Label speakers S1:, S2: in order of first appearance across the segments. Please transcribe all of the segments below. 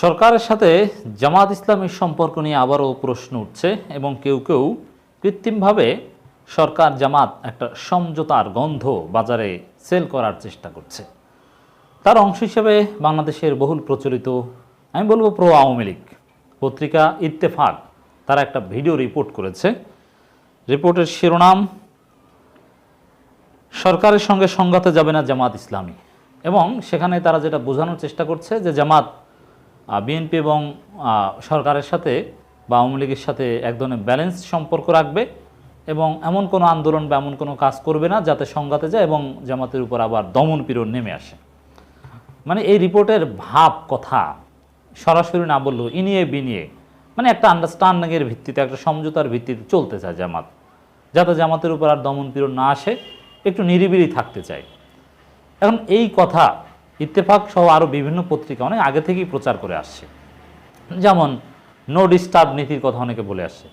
S1: সরকারের সাথে জামাত ইসলামের সম্পর্ক নিয়ে আবারও প্রশ্ন উঠছে এবং কেউ কেউ কৃত্রিমভাবে সরকার জামাত একটা সমঝোতার গন্ধ বাজারে সেল করার চেষ্টা করছে। তার অংশ হিসেবে বাংলাদেশের বহুল প্রচলিত, আমি বলব প্রো আওয়ামী লীগ পত্রিকা ইত্তেফাক, তারা একটা ভিডিও রিপোর্ট করেছে। রিপোর্টের শিরোনাম, সরকারের সঙ্গে সংঘাতে যাবে না জামাত ইসলামী। এবং সেখানে তারা যেটা বোঝানোর চেষ্টা করছে যে জামাত বিএনপি এবং সরকারের সাথে বা আওয়ামী লীগের সাথে এক ধরনের ব্যালেন্স সম্পর্ক রাখবে এবং এমন কোনো আন্দোলন বা এমন কোনো কাজ করবে না যাতে সংঘাতে যায় এবং জামাতের উপর আবার দমন পীড়ন নেমে আসে। মানে এই রিপোর্টের ভাব কথা সরাসরি না বললেও ইনিয়ে বিনিয়ে মানে একটা আন্ডারস্ট্যান্ডিংয়ের ভিত্তিতে, একটা সমঝোতার ভিত্তিতে চলতে চায় জামাত, যাতে জামাতের উপর আর দমন পীড়ন না আসে, একটু নিরিবিলি থাকতে চায়। এখন এই কথা ইত্তেফাক সহ আরও বিভিন্ন পত্রিকা অনেক আগে থেকেই প্রচার করে আসছে। যেমন নো ডিস্টার্ব নীতির কথা অনেকে বলে আসছে।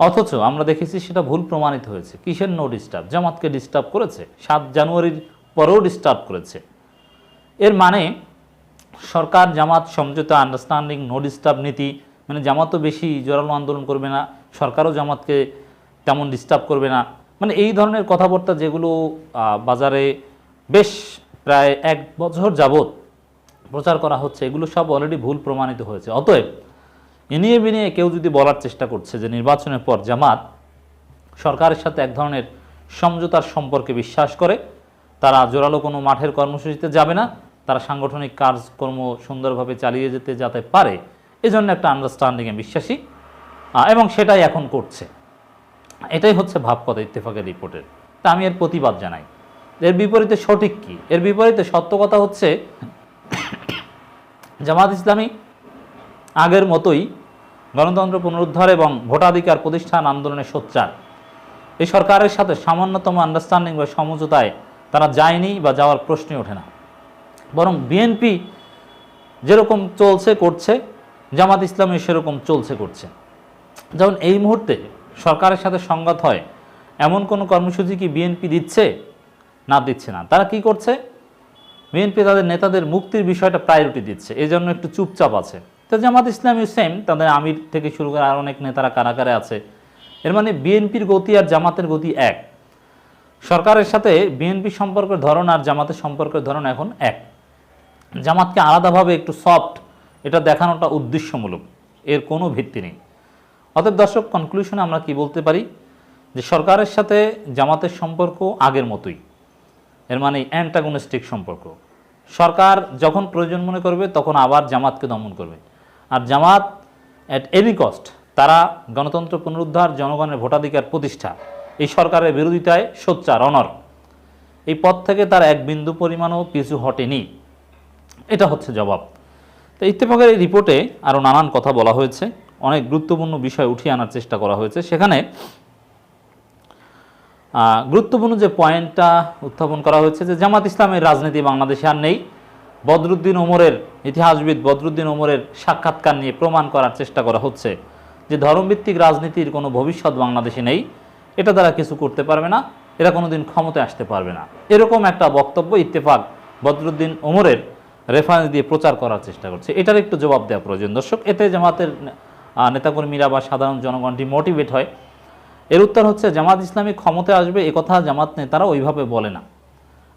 S1: অথচ আমরা দেখেছি সেটা ভুল প্রমাণিত হয়েছে। কিসের নো ডিস্টার্ব জামাতকে ডিস্টার্ব করেছে। সাত জানুয়ারির পরেও ডিস্টার্ব করেছে। এর মানে সরকার, জামাত, সমঝোতা আন্ডারস্ট্যান্ডিং নো ডিস্টার্ব নীতি মানে জামাতও বেশি জোরালো আন্দোলন করবে না, সরকারও জামাতকে তেমন ডিস্টার্ব করবে না। মানে এই ধরনের কথাবার্তা যেগুলো বাজারে বেশ প্রায় এক বছর যাবত প্রচার করা হচ্ছে, এগুলো সব অলরেডি ভুল প্রমাণিত হয়েছে। অতএব, এনিয়ে বিনিয়ে কেউ যদি বলার চেষ্টা করছে যে নির্বাচনের পর জামাত সরকারের সাথে এক ধরনের সমঝোতার সম্পর্কে বিশ্বাস করে, তারা জোরালো কোনো মাঠের কর্মসূচিতে যাবে না, তারা সাংগঠনিক কাজকর্ম সুন্দরভাবে চালিয়ে যেতে যাতে পারে, এজন্য একটা আন্ডারস্ট্যান্ডিংয়ে বিশ্বাসী এবং সেটাই এখন করছে। এটাই হচ্ছে ভাবকথা ইত্তেফাকের রিপোর্টের তা আমি এর প্রতিবাদ জানাই। এর বিপরীতে সঠিক কি? এর বিপরীতে সত্য কথা হচ্ছে, জামাত ইসলামী আগের মতোই গণতন্ত্র পুনরুদ্ধার এবং ভোটাধিকার প্রতিষ্ঠান আন্দোলনের সোচ্চার। এই সরকারের সাথে সামান্যতম আন্ডারস্ট্যান্ডিং বা সমঝোতায় তারা যায়নি বা যাওয়ার প্রশ্নই ওঠে না। বরং বিএনপি যেরকম চলছে, করছে, জামাত ইসলামী সেরকম চলছে, করছে। যেমন এই মুহূর্তে সরকারের সাথে সংঘাত হয়, এমন কোনো কর্মসূচি কি বিএনপি দিচ্ছে? না দিচ্ছে না। তারা কি করছে? বিএনপি তাদের নেতাদের মুক্তির বিষয়টা প্রায়োরিটি দিচ্ছে। এই জন্য একটু চুপচাপ আছে। তো জামাত ইসলামী সেম তাদের আমির থেকে শুরু করে আর অনেক নেতারা কারাগারে আছে। এর মানে বিএনপির গতি আর জামাতের গতি এক। সরকারের সাথে বিএনপি সম্পর্কের ধরন আর জামাতের সম্পর্কের ধরন এখন এক। জামাতকে আলাদাভাবে একটু সফট এটা দেখানোটা উদ্দেশ্যমূলক। এর কোনো ভিত্তি নেই। অতএব দর্শক কনক্লুশনে আমরা কি বলতে পারি? যে সরকারের সাথে জামাতের সম্পর্ক আগের মতোই। এর মানে অ্যান্টাগনিস্টিক সম্পর্ক। সরকার যখন প্রয়োজন মনে করবে, তখন আবার জামাতকে দমন করবে। আর জামাত অ্যাট এনি কস্ট তারা গণতন্ত্র পুনরুদ্ধার, জনগণের ভোটাধিকার প্রতিষ্ঠা, এই সরকারের বিরোধিতায় সোচ্চার অনর এই পথ থেকে তার এক বিন্দু পরিমাণও পিছু হটেনি। এটা হচ্ছে জবাব। তো ইত্তেফাকের এই রিপোর্টে আরও নানান কথা বলা হয়েছে। অনেক গুরুত্বপূর্ণ বিষয় উঠিয়ে আনার চেষ্টা করা হয়েছে। সেখানে গুরুত্বপূর্ণ যে পয়েন্টটা উত্থাপন করা হয়েছে যে জামাত ইসলামের রাজনীতি বাংলাদেশে আর নেই। বদরুদ্দিন ওমরের ইতিহাসবিদ বদরুদ্দিন ওমরের সাক্ষাৎকার নিয়ে প্রমাণ করার চেষ্টা করা হচ্ছে যে ধর্মভিত্তিক রাজনীতির কোনো ভবিষ্যৎ বাংলাদেশে নেই। এটা দ্বারা কিছু করতে পারবে না, এরা কোনোদিন ক্ষমতায় আসতে পারবে না। এরকম একটা বক্তব্য ইত্তেফাক বদরুদ্দিন ওমরের রেফারেন্স দিয়ে প্রচার করার চেষ্টা করছে। এটার একটু জবাব দেওয়া প্রয়োজন। দর্শক, এতে জামাতের নেতাকর্মীরা বা সাধারণ জনগণটি মোটিভেট হয়। এর উত্তর হচ্ছে, জামাত ইসলামী ক্ষমতায় আসবে কথা জামাত নেতারা ওইভাবে বলে না।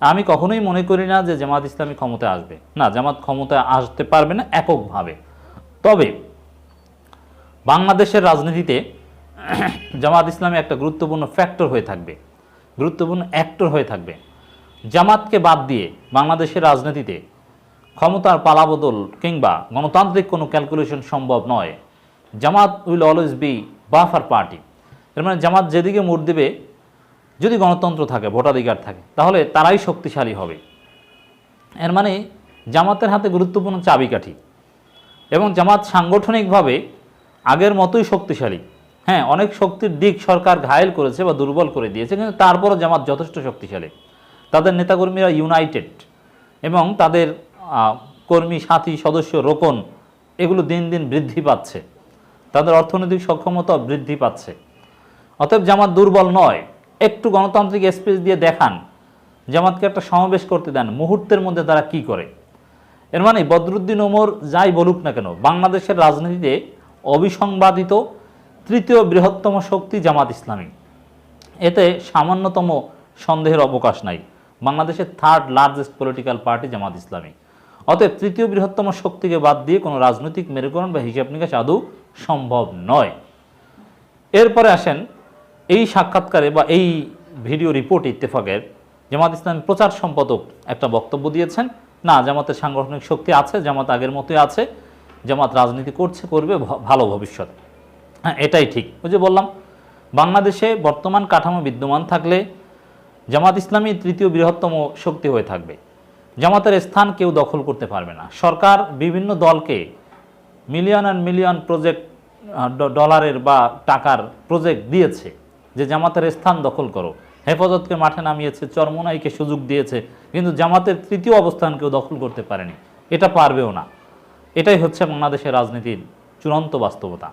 S1: আমি কখনোই মনে করি না যে জামাত ইসলামী ক্ষমতায় আসবে। না, জামাত ক্ষমতায় আসতে পারবে না এককভাবে। তবে বাংলাদেশের রাজনীতিতে জামাত ইসলামী একটা গুরুত্বপূর্ণ ফ্যাক্টর হয়ে থাকবে, গুরুত্বপূর্ণ অ্যাক্টর হয়ে থাকবে। জামাতকে বাদ দিয়ে বাংলাদেশের রাজনীতিতে ক্ষমতার পালাবদল কিংবা গণতান্ত্রিক কোনো ক্যালকুলেশন সম্ভব নয়। Jamaat will always be buffer party এর মানে জামাত যেদিকে মোট দেবে, যদি গণতন্ত্র থাকে, ভোটাধিকার থাকে, তাহলে তারাই শক্তিশালী হবে। এর মানে জামাতের হাতে গুরুত্বপূর্ণ চাবিকাঠি এবং জামাত সাংগঠনিকভাবে আগের মতোই শক্তিশালী। হ্যাঁ অনেক শক্তির দিক সরকার ঘায়েল করেছে বা দুর্বল করে দিয়েছে, কিন্তু তারপরও জামাত যথেষ্ট শক্তিশালী। তাদের নেতাকর্মীরা ইউনাইটেড এবং তাদের কর্মী, সাথী, সদস্য রোপণ এগুলো দিন দিন বৃদ্ধি পাচ্ছে। তাদের অর্থনৈতিক সক্ষমতা বৃদ্ধি পাচ্ছে। অতএব জামাত দুর্বল নয়। একটু গণতান্ত্রিক স্পেস দিয়ে দেখান। জামাতকে একটা সমাবেশ করতে দেন। মুহূর্তের মধ্যে তারা কি করে? এর মানে বদরুদ্দিন ওমর যাই বলুক না কেন, বাংলাদেশের রাজনীতিতে অবিসংবাদিত তৃতীয় বৃহত্তম শক্তি জামাত ইসলামী। এতে সামান্যতম সন্দেহের অবকাশ নাই। বাংলাদেশের third largest political party Jamaat Islami. অতএব তৃতীয় বৃহত্তম শক্তিকে বাদ দিয়ে কোনো রাজনৈতিক মেরুকরণ বা হিসাব নিকাশ আদৌ সম্ভব নয়। এরপরে আসেন এই সাক্ষাৎকারে বা এই ভিডিও রিপোর্ট ইত্তেফাকের জামাত ইসলামী প্রচার সম্পাদক একটা বক্তব্য দিয়েছেন। না, জামাতের সাংগঠনিক শক্তি আছে, জামাত আগের মতোই আছে, জামাত রাজনীতি করছে, করবে ভালো ভবিষ্যৎ। হ্যাঁ এটাই ঠিক। ওই যে বললাম, বাংলাদেশে বর্তমান কাঠামো বিদ্যমান থাকলে জামাত ইসলামী তৃতীয় বৃহত্তম শক্তি হয়ে থাকবে। জামাতের স্থান কেউ দখল করতে পারবে না। সরকার বিভিন্ন দলকে মিলিয়ন অ্যান্ড মিলিয়ন প্রজেক্ট ডলারের বা টাকার প্রজেক্ট দিয়েছে। যে জামাতের স্থান দখল করো। হেফাজতকে মাঠে নামিয়েছে, চরমোনাইকে সুযোগ দিয়েছে, কিন্তু জামাতের তৃতীয় অবস্থান কেউ দখল করতে পারেনি। এটা পারবেও না। এটাই হচ্ছে বাংলাদেশের রাজনীতির চূড়ান্ত বাস্তবতা।